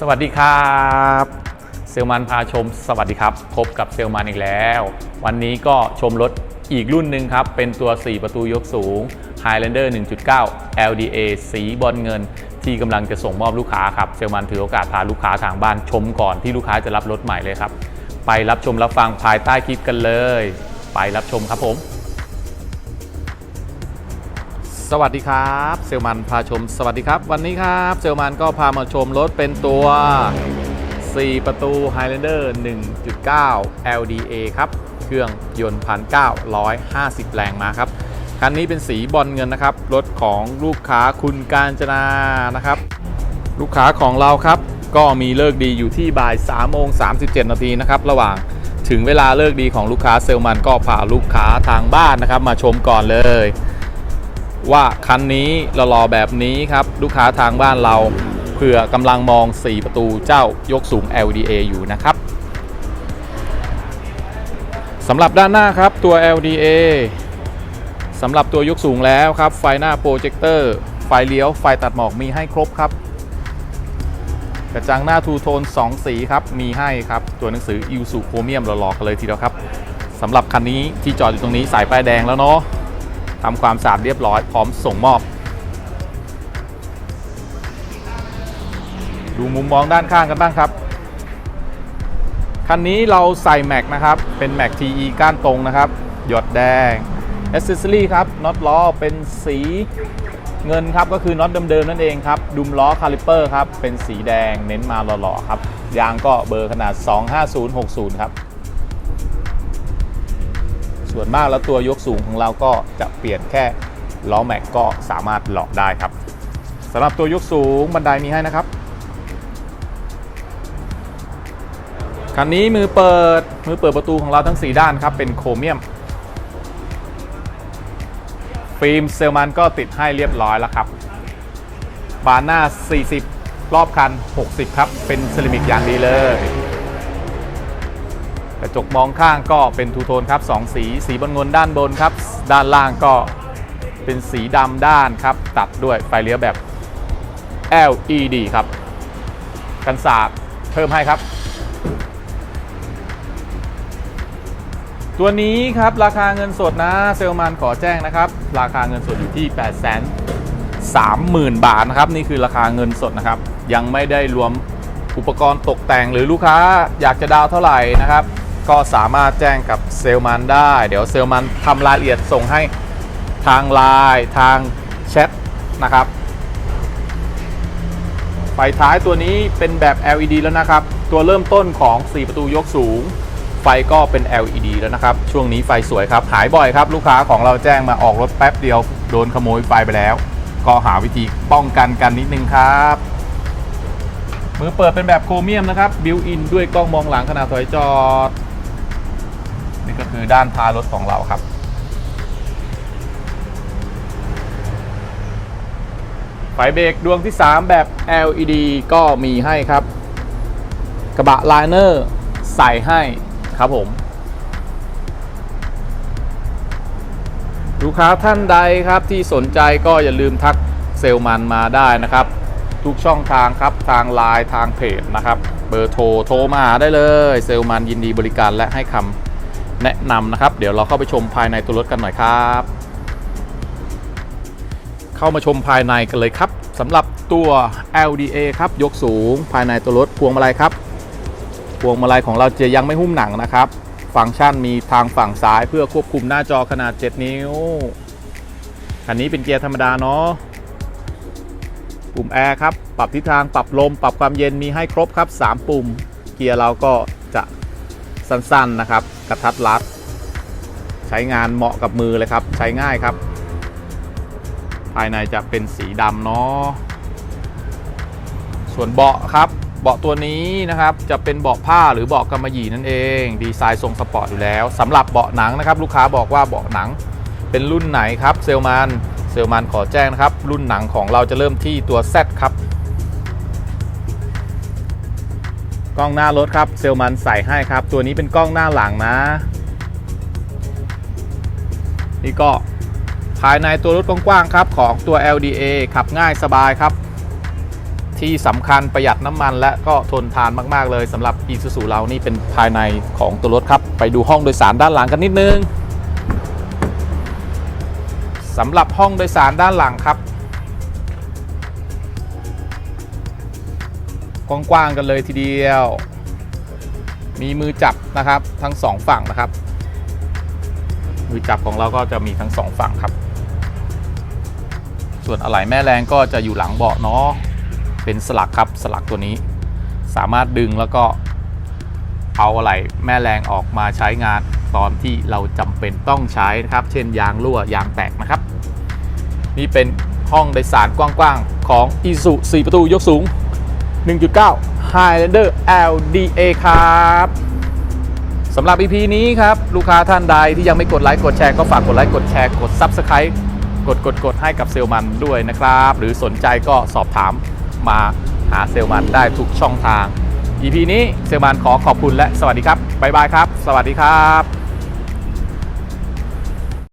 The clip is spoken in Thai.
สวัสดีครับเซลมันพาชม สวัสดีครับ พบกับเซลมันอีกแล้ว วันนี้ก็ชมรถอีกรุ่นหนึ่งครับ เป็นตัว 4 ประตูยกสูง Highlander 1.9 LDA สีบอลเงิน ที่กำลังจะส่งมอบลูกค้าครับ เซลมันถือโอกาสพาลูกค้าทางบ้านชมก่อนที่ลูกค้าจะรับรถใหม่เลยครับ ไปรับชมรับฟังภายใต้คลิปกันเลย ไปรับชมครับผม สวัสดีครับเซลมันพาชมสวัสดีครับ วันนี้ครับเซลมันก็พามาชมรถเป็นตัว 4 ประตู Highlander 1.9 LDA ครับ เครื่องยนต์พัน950 แรงมาครับ คันนี้เป็นสีบอลเงินนะครับ รถของลูกค้าคุณการจนานะครับ ลูกค้าของเราครับ ก็มีเลิกดีอยู่ที่บ่าย3โมง37 นาทีนะครับ ระหว่างถึงเวลาเลิกดีของลูกค้าเซลมันก็พาลูกค้าทางบ้านนะครับ มาชมก่อนเลย ว่าคันนี้หล่อๆแบบนี้ครับ ลูกค้าทางบ้านเราเผื่อกำลังมอง 4 ประตูเจ้ายกสูง LDA อยู่นะครับสำหรับด้านหน้าครับตัว LDA สำหรับตัวยกสูงแล้วครับ ไฟหน้าโปรเจคเตอร์ ไฟเลี้ยว ไฟตัดหมอกมีให้ครบครับ กระจังหน้าทูโทน 2 สีครับ มีให้ครับ ตัวหนังสืออิวสุโครเมียมหล่อๆกันเลยทีเดียวครับสำหรับคันนี้ที่จอดอยู่ตรงนี้สายป้ายแดงแล้วเนาะ ทำความสะอาดเรียบร้อยพร้อมส่งมอบ ดูมุมมองด้านข้างกันบ้างครับ คันนี้เราใส่แม็กนะครับ เป็นแม็ก TE ก้านตรงนะครับ หยดแดง a c c e s s o r y ครับน็อตล้อเป็นสีเงินครับก็คือน็อตเดิมๆนั่นเองครับ ดุมล้อคาลิเปอร์ครับ เป็นสีแดงเน้นมาหล่อๆครับ ยางก็เบอร์ขนาด 25060 ครับ ส่วนมากแล้วตัวยกสูงของเราก็จะเปลี่ยนแค่ล้อแม็กก็สามารถหลอกได้ครับสำหรับตัวยกสูงบันไดมีให้นะครับคันนี้มือเปิดมือเปิดประตูของเราทั้ง 4 ด้านครับ เป็นโครเมียม ฟิล์มเซลมันก็ติดให้เรียบร้อยแล้วครับ บานหน้า 40 รอบคัน 60 ครับ เป็นเซรามิกอย่างดีเลย ระจกมองข้างก็เป็นทูโทนครับ2สี สีบนเงินด้านบนครับ ด้านล่างก็เป็นสีดำด้านครับ ตัดด้วยไฟเลี้ยวแบบ LED ครับ กันศาสตร์เพิ่มให้ครับ ตัวนี้ครับราคาเงินสดนะเซลมันขอแจ้งนะครับ ราคาเงินสดอยู่ที่8 3 0 0 0 0 บาทนะครับ นี่คือราคาเงินสดนะครับ ยังไม่ได้รวมอุปกรณ์ตกแต่งหรือลูกค้าอยากจะดาวเท่าไหร่นะครับ ก็สามารถแจ้งกับเซลมันได้ เดี๋ยวเซลมันทำรายละเอียดส่งให้ทางไลน์ทางแชทนะครับไฟท้ายตัวนี้เป็นแบบ LED แล้วนะครับ ตัวเริ่มต้นของ 4 ประตูยกสูง ไฟก็เป็น LED แล้วนะครับ ช่วงนี้ไฟสวยครับ หายบ่อยครับ ลูกค้าของเราแจ้งมาออกรถแป๊บเดียว โดนขโมยไฟไปแล้ว ก็หาวิธีป้องกันกันนิดนึงครับ มือเปิดเป็นแบบโครเมียมนะครับ บิวอินด้วยกล้องมองหลังขณะถอยจอด นี่ก็คือด้านท้ายรถของเราครับ ไฟเบรกดวงที่ 3 แบบ LED ก็มีให้ครับ กระบะไลเนอร์ใส่ให้ครับผม ลูกค้าท่านใดครับที่สนใจก็อย่าลืมทักเซลมันมาได้นะครับ ทุกช่องทางครับทางไลน์ทางเพจนะครับ เบอร์โทรโทรมาหาได้เลย เซลมันยินดีบริการและให้คำ แนะนำนะครับ เดี๋ยวเราเข้าไปชมภายในตัวรถกันหน่อยครับ เข้ามาชมภายในกันเลยครับสำหรับตัว LDA ครับยกสูง ภายในตัวรถพวงมาลัยครับ พวงมาลัยของเราจะยังไม่หุ้มหนังนะครับ ฟังก์ชันมีทางฝั่งซ้ายเพื่อควบคุมหน้าจอขนาด 7 นิ้วคันนี้เป็นเกียร์ธรรมดาเนาะปุ่มแอร์ครับ ปรับทิศทาง ปรับลม ปรับความเย็น มีให้ครบครับ 3 ปุ่ม เกียร์เราก็จะ สั้นๆนะครับ กระทัดรัด ใช้งานเหมาะกับมือเลยครับ ใช้ง่ายครับ ภายในจะเป็นสีดำเนาะส่วนเบาะครับ เบาะตัวนี้นะครับจะเป็นเบาะผ้าหรือเบาะกำมะหยี่นั่นเอง ดีไซน์ทรงสปอร์ตอยู่แล้วสำหรับเบาะหนังนะครับลูกค้าบอกว่าเบาะหนังเป็นรุ่นไหนครับเซลมันเซลมันขอแจ้งนะครับรุ่นหนังของเราจะเริ่มที่ตัว Z ครับ กล้องหน้ารถครับเซลมันใส่ให้ครับ ตัวนี้เป็นกล้องหน้าหลังนะ นี่ก็ภายในตัวรถกว้างๆครับของตัว LDA ขับง่ายสบายครับ ที่สำคัญประหยัดน้ำมันและก็ทนทานมากๆเลยสำหรับ i s u z u เรานี่เป็นภายในของตัวรถครับ ไปดูห้องโดยสารด้านหลังกันนิดนึงสำหรับห้องโดยสารด้านหลังครับ กว้างๆกันเลยทีเดียว มีมือจับนะครับทั้งสองฝั่งนะครับ มือจับของเราก็จะมีทั้งสองฝั่งครับ ส่วนอะไหล่แม่แรงก็จะอยู่หลังเบาะเนาะเป็นสลักครับสลักตัวนี้ สามารถดึงแล้วก็เอาอะไหล่แม่แรงออกมาใช้งานตอนที่เราจำเป็นต้องใช้นะครับ เช่นยางรั่วยางแตกนะครับ นี่เป็นห้องโดยสารกว้างๆ ของ i s u 4 ประตูยกสูง 1.9 Highlander LDA ครับสำหรับ EP นี้ครับ ลูกค้าท่านใดที่ยังไม่กดไลค์กดแชร์ก็ฝากกดไลค์กดแชร์กด Subscribe กดกดกดให้กับเซลมันด้วยนะครับ หรือสนใจก็สอบถามมาหาเซลมันได้ทุกช่องทาง EP นี้เซลมันขอขอบคุณและสวัสดีครับบ๊ายบายครับ สวัสดีครับ